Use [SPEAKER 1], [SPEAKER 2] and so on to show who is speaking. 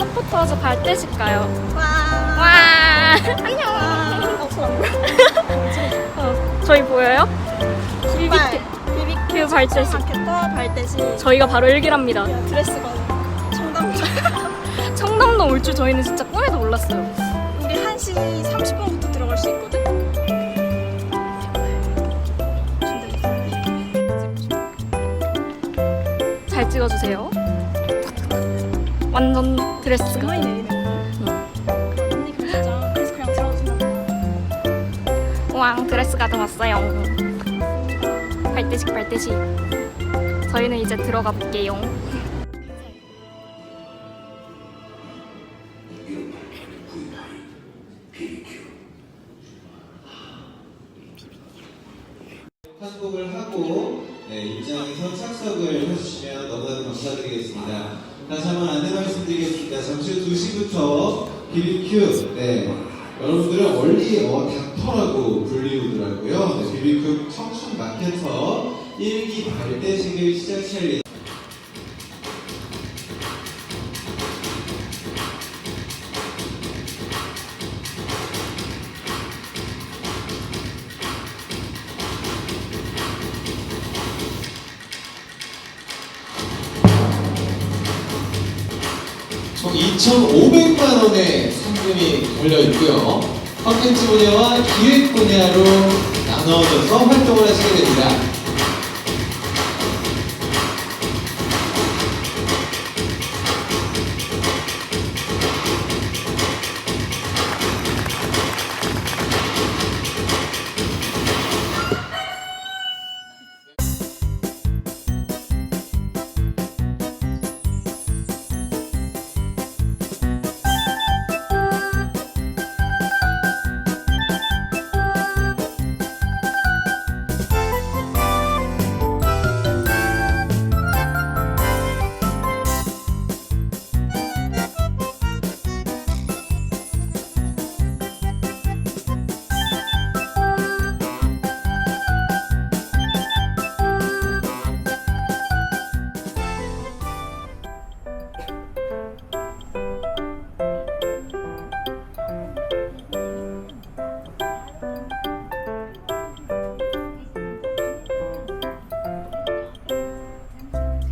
[SPEAKER 1] 해리포터즈 발대식 가요.
[SPEAKER 2] 와.
[SPEAKER 1] 와.
[SPEAKER 2] 안녕. 어, 손안 보여.
[SPEAKER 1] 어, 저희 보여요?
[SPEAKER 2] 발.
[SPEAKER 1] BBQ.
[SPEAKER 2] BBQ
[SPEAKER 1] 발대식.
[SPEAKER 2] 마케터 발대식.
[SPEAKER 1] 저희가 바로 일기랍니다.
[SPEAKER 2] 드레스가 청담자.
[SPEAKER 1] 청담동 올 줄 저희는 진짜 꿈에도 몰랐어요.
[SPEAKER 2] 우리 1시 30분부터 들어갈 수 있거든.
[SPEAKER 1] 잘 찍어주세요. 완전 드레스가.
[SPEAKER 2] 많이 내리네. 언니 진짜 그래서 그냥 들어준다.
[SPEAKER 1] 우왕 드레스가 더 왔어요. 발대식 발대식. 저희는 이제 들어가 볼게요.
[SPEAKER 3] 한국을 하고 네, 입장에서 착석을 해주시면 너무나도 감사드리겠습니다. 다시 한번 안내 말씀드리겠습니다. 잠시 후 2시부터 BBQ 네, 여러분들은 원리 어, 닥터라고 불리우더라고요. 네, BBQ 청춘 마케터 1기 발대식을 시작할 예정
[SPEAKER 4] 총 2,500만 원의 상금이 걸려 있고요. 컨텐츠 분야와 기획 분야로 나눠져서 활동을 하시게 됩니다.